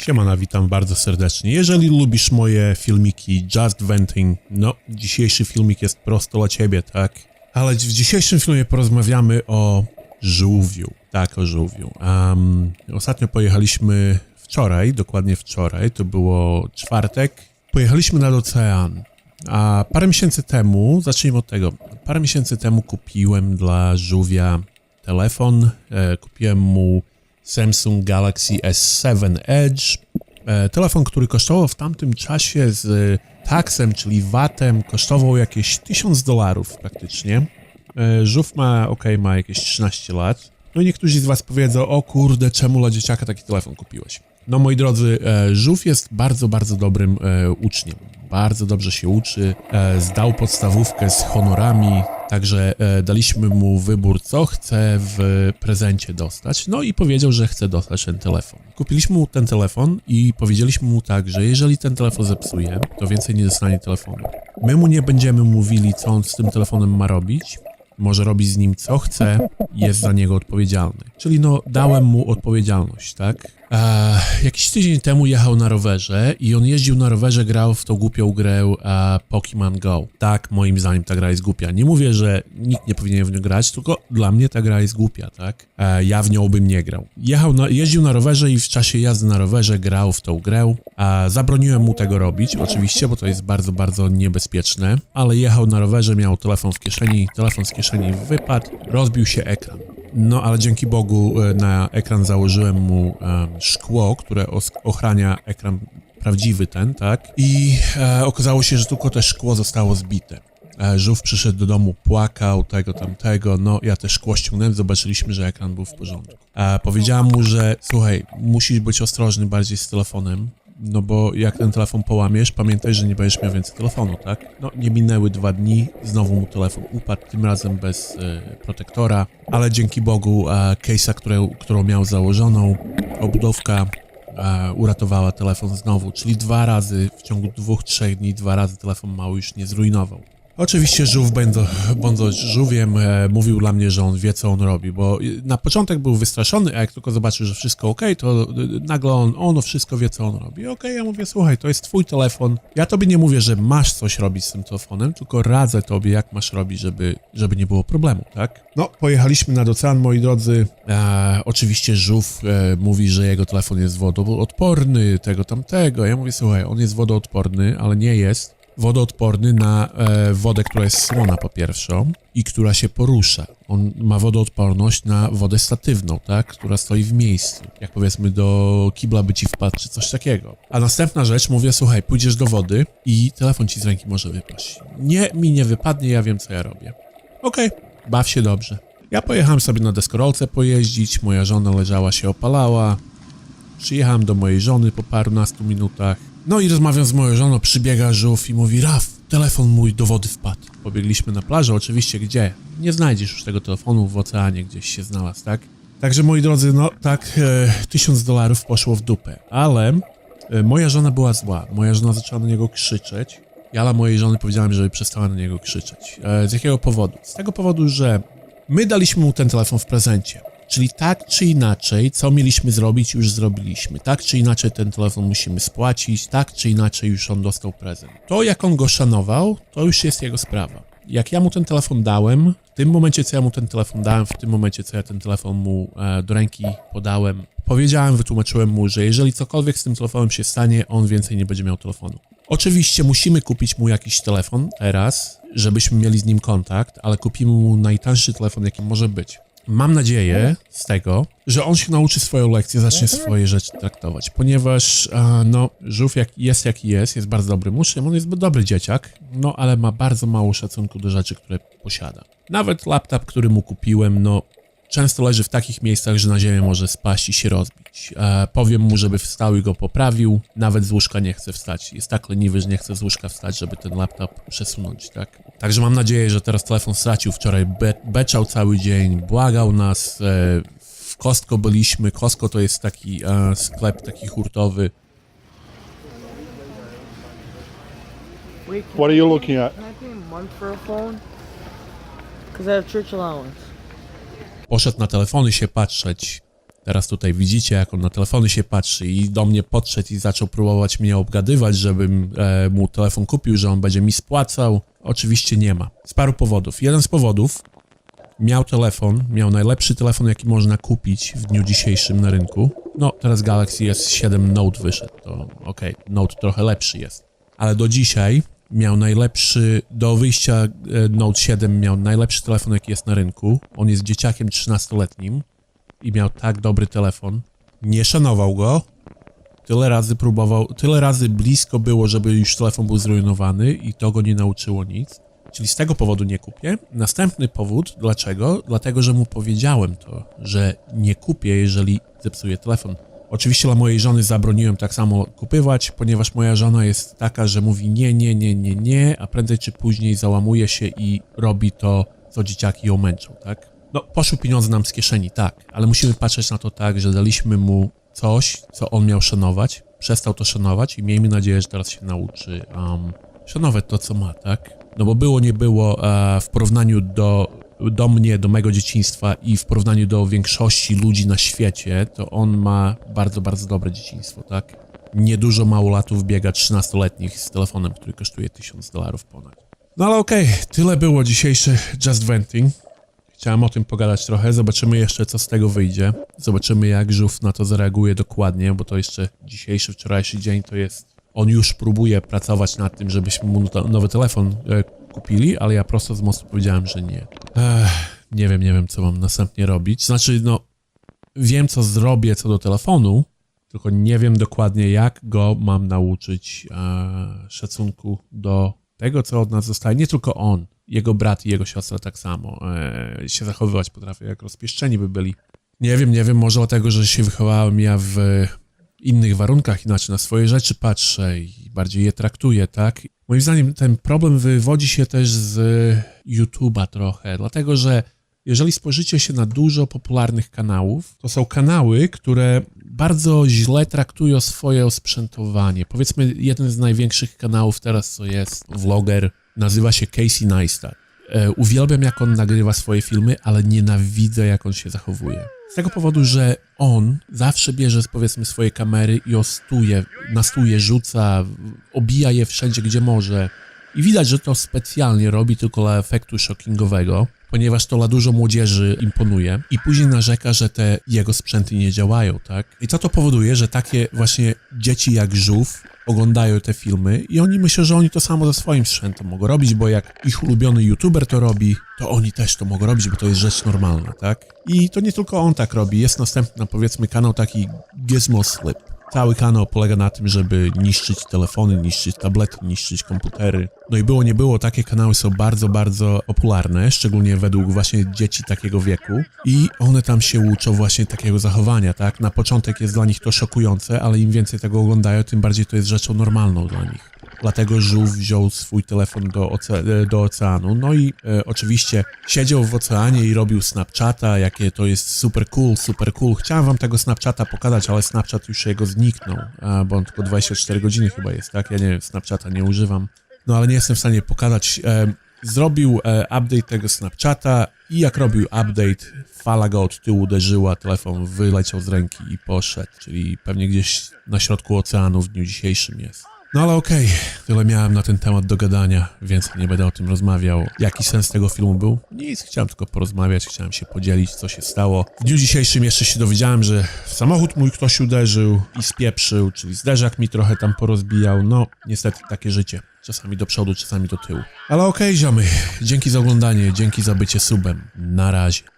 Siemana, witam bardzo serdecznie. Jeżeli lubisz moje filmiki Just Venting, no dzisiejszy filmik jest prosto dla ciebie, tak? Ale w dzisiejszym filmie porozmawiamy o żółwiu. Tak, o żółwiu. Um, ostatnio pojechaliśmy wczoraj, dokładnie wczoraj, to było czwartek. Pojechaliśmy nad ocean. A parę miesięcy temu, zacznijmy od tego, parę miesięcy temu kupiłem dla żółwia telefon. E, kupiłem mu Samsung Galaxy S7 Edge. E, telefon, który kosztował w tamtym czasie z taksem, czyli VAT-em, kosztował jakieś 1000 dolarów praktycznie. E, żółw ma, ok, ma jakieś 13 lat. No i niektórzy z was powiedzą, o kurde, czemu dla dzieciaka taki telefon kupiłeś? No moi drodzy, e, żółw jest bardzo, bardzo dobrym uczniem. Bardzo dobrze się uczy, zdał podstawówkę z honorami, także e, daliśmy mu wybór, co chce w prezencie dostać. No i powiedział, że chce dostać ten telefon. Kupiliśmy mu ten telefon i powiedzieliśmy mu tak, że jeżeli ten telefon zepsuje, to więcej nie dostanie telefonu. My mu nie będziemy mówili, co on z tym telefonem ma robić, może robić z nim co chce, jest za niego odpowiedzialny. Czyli no, dałem mu odpowiedzialność, tak? E, jakiś tydzień temu jechał na rowerze i on jeździł na rowerze, grał w tą głupią grę e, Pokémon Go. Tak, moim zdaniem ta gra jest głupia. Nie mówię, że nikt nie powinien w nią grać, tylko dla mnie ta gra jest głupia, tak? E, ja w nią bym nie grał. Jechał na, jeździł na rowerze i w czasie jazdy na rowerze grał w tą grę. E, zabroniłem mu tego robić, oczywiście, bo to jest bardzo, bardzo niebezpieczne, ale jechał na rowerze, miał telefon w kieszeni, telefon z kieszeni wypadł, rozbił się ekran. No, ale dzięki Bogu e, na ekran założyłem mu szkło, które ochrania ekran prawdziwy ten, tak? I e, okazało się, że tylko te szkło zostało zbite. E, Żółw przyszedł do domu, płakał, tego, tamtego, no ja też szkło ściągnąłem, zobaczyliśmy, że ekran był w porządku. Powiedziałam mu, że słuchaj, musisz być ostrożny bardziej z telefonem, no bo jak ten telefon połamiesz, pamiętaj, że nie będziesz miał więcej telefonu, tak? No nie minęły dwa dni, znowu mu telefon upadł, tym razem bez e, protektora, ale dzięki Bogu e, case'a, które, którą miał założoną, obudowka e, uratowała telefon znowu, czyli dwa razy w ciągu dwóch, trzech dni, dwa razy telefon mały już nie zrujnował. Oczywiście żółw, będąc, żółwiem, e, mówił dla mnie, że on wie, co on robi, bo na początek był wystraszony, a jak tylko zobaczył, że wszystko ok, to e, nagle on, ono wszystko wie, co on robi. Okej, ja mówię, słuchaj, to jest twój telefon. Ja tobie nie mówię, że masz coś robić z tym telefonem, tylko radzę tobie, jak masz robić, żeby, żeby nie było problemu, tak? No, pojechaliśmy nad ocean, moi drodzy. E, oczywiście żółw e, mówi, że jego telefon jest wodoodporny, tego, tamtego. Ja mówię, słuchaj, on jest wodoodporny, ale nie jest wodoodporny na e, wodę, która jest słona po pierwsze i która się porusza. On ma wodoodporność na wodę statywną, tak, która stoi w miejscu. Jak powiedzmy do kibla by ci wpadł, czy coś takiego. A następna rzecz, mówię, słuchaj, pójdziesz do wody i telefon ci z ręki może wypaść. Nie, mi nie wypadnie, ja wiem, co ja robię. Okej, baw się dobrze. Ja pojechałem sobie na deskorolce pojeździć, moja żona leżała się opalała, Przyjechałem do mojej żony po parunastu minutach. No i rozmawiam z moją żoną, przybiega żółw i mówi Raf, telefon mój do wody wpadł. Pobiegliśmy na plażę, oczywiście gdzie? Nie znajdziesz już tego telefonu w oceanie, gdzieś się znalazł, tak? Także moi drodzy, no tak, e, tysiąc dolarów poszło w dupę, ale e, moja żona była zła. Moja żona zaczęła na niego krzyczeć. Ja dla mojej żony powiedziałem, żeby przestała na niego krzyczeć. E, z jakiego powodu? Z tego powodu, że my daliśmy mu ten telefon w prezencie. Czyli tak czy inaczej, co mieliśmy zrobić, już zrobiliśmy. Tak czy inaczej ten telefon musimy spłacić, tak czy inaczej już on dostał prezent. To, jak on go szanował, to już jest jego sprawa. Jak ja mu ten telefon dałem, w tym momencie, co ja mu ten telefon dałem, w tym momencie, co ja ten telefon mu e, do ręki podałem, powiedziałem, wytłumaczyłem mu, że jeżeli cokolwiek z tym telefonem się stanie, on więcej nie będzie miał telefonu. Oczywiście musimy kupić mu jakiś telefon teraz, żebyśmy mieli z nim kontakt, ale kupimy mu najtańszy telefon, jaki może być. Mam nadzieję z tego, że on się nauczy swoją lekcję, zacznie swoje rzeczy traktować, ponieważ no, żółw jak jest jaki jest, jest bardzo dobrym uczniem, on jest dobry dzieciak, no ale ma bardzo mało szacunku do rzeczy, które posiada. Nawet laptop, który mu kupiłem, no często leży w takich miejscach, że na ziemię może spaść i się rozbić. E, powiem mu, żeby wstał i go poprawił, nawet z łóżka nie chce wstać. Jest tak leniwy, że nie chce z łóżka wstać, żeby ten laptop przesunąć, tak? Także mam nadzieję, że teraz telefon stracił. Wczoraj be beczał cały dzień, błagał nas. E, w Costco byliśmy. Costco to jest taki e, sklep taki hurtowy. What are you looking at? can I pay a month for a phone? Because I have church allowance. Poszedł na telefony się patrzeć. Teraz tutaj widzicie, jak on na telefony się patrzy i do mnie podszedł i zaczął próbować mnie obgadywać, żebym e, mu telefon kupił, że on będzie mi spłacał. Oczywiście nie ma. Z paru powodów. Jeden z powodów miał telefon, miał najlepszy telefon, jaki można kupić w dniu dzisiejszym na rynku. No, teraz Galaxy S7 Note wyszedł, to okej, Note trochę lepszy jest. Ale do dzisiaj miał najlepszy, do wyjścia e, Note 7 miał najlepszy telefon, jaki jest na rynku. On jest dzieciakiem 13-letnim i miał tak dobry telefon. Nie szanował go. Tyle razy próbował, tyle razy blisko było, żeby już telefon był zrujnowany i to go nie nauczyło nic. Czyli z tego powodu nie kupię. Następny powód, dlaczego? Dlatego, że mu powiedziałem to, że nie kupię, jeżeli zepsuję telefon. Oczywiście dla mojej żony zabroniłem tak samo kupywać, ponieważ moja żona jest taka, że mówi nie, nie, nie, nie, nie, a prędzej czy później załamuje się i robi to, co dzieciaki ją męczą, tak? No, poszły pieniądze nam z kieszeni, tak, ale musimy patrzeć na to tak, że daliśmy mu coś, co on miał szanować, przestał to szanować i miejmy nadzieję, że teraz się nauczy um, szanować to, co ma, tak? No bo było, nie było e, w porównaniu do, do mnie, do mego dzieciństwa i w porównaniu do większości ludzi na świecie, to on ma bardzo, bardzo dobre dzieciństwo, tak? Niedużo małolatów biega 13-letnich z telefonem, który kosztuje 1000 dolarów ponad. No ale okej, tyle było dzisiejszy Just Venting. Chciałem o tym pogadać trochę, zobaczymy jeszcze co z tego wyjdzie. Zobaczymy jak Żółw na to zareaguje dokładnie, bo to jeszcze dzisiejszy, wczorajszy dzień to jest... On już próbuje pracować nad tym, żebyśmy mu to- nowy telefon e, kupili, ale ja prosto z mostu powiedziałem, że nie. Ech, nie wiem, nie wiem co mam następnie robić. Znaczy, no, wiem co zrobię co do telefonu, tylko nie wiem dokładnie jak go mam nauczyć e, szacunku do tego, co od nas zostaje. Nie tylko on, jego brat i jego siostra tak samo e, się zachowywać potrafią, jak rozpieszczeni by byli. Nie wiem, nie wiem, może dlatego, że się wychowałem ja w innych warunkach, inaczej na swoje rzeczy patrzę i bardziej je traktuję, tak? Moim zdaniem ten problem wywodzi się też z YouTube'a trochę, dlatego że jeżeli spojrzycie się na dużo popularnych kanałów, to są kanały, które bardzo źle traktują swoje osprzętowanie. Powiedzmy, jeden z największych kanałów teraz, co jest vloger, nazywa się Casey Neistat. E, uwielbiam, jak on nagrywa swoje filmy, ale nienawidzę, jak on się zachowuje. Z tego powodu, że on zawsze bierze, powiedzmy, swoje kamery i ostuje, nastuje, rzuca, obija je wszędzie, gdzie może. I widać, że to specjalnie robi tylko dla efektu shockingowego, ponieważ to dla dużo młodzieży imponuje. I później narzeka, że te jego sprzęty nie działają, tak? I co to powoduje, że takie właśnie dzieci jak żółw oglądają te filmy i oni myślą, że oni to samo ze swoim sprzętem mogą robić, bo jak ich ulubiony youtuber to robi, to oni też to mogą robić, bo to jest rzecz normalna, tak? I to nie tylko on tak robi. Jest następny, powiedzmy, kanał taki Gizmo Slip. Cały kanał polega na tym, żeby niszczyć telefony, niszczyć tablety, niszczyć komputery. No i było nie było, takie kanały są bardzo, bardzo popularne, szczególnie według właśnie dzieci takiego wieku i one tam się uczą właśnie takiego zachowania, tak? Na początek jest dla nich to szokujące, ale im więcej tego oglądają, tym bardziej to jest rzeczą normalną dla nich. Dlatego żółw wziął swój telefon do, oce- e, do oceanu. No i e, oczywiście siedział w oceanie i robił Snapchata, jakie to jest super cool, super cool. Chciałem wam tego Snapchata pokazać, ale Snapchat już jego zniknął, bo on tylko 24 godziny chyba jest, tak? Ja nie wiem, Snapchata nie używam. No ale nie jestem w stanie pokazać. E, zrobił e, update tego Snapchata i jak robił update, fala go od tyłu uderzyła, telefon wyleciał z ręki i poszedł, czyli pewnie gdzieś na środku oceanu w dniu dzisiejszym jest. No ale okej, tyle miałem na ten temat do gadania, więcej nie będę o tym rozmawiał. Jaki sens tego filmu był? Nic, chciałem tylko porozmawiać, chciałem się podzielić, co się stało. W dniu dzisiejszym jeszcze się dowiedziałem, że w samochód mój ktoś uderzył i spieprzył, czyli zderzak mi trochę tam porozbijał. No, niestety takie życie. Czasami do przodu, czasami do tyłu. Ale okej, ziomy, dzięki za oglądanie, dzięki za bycie subem. Na razie.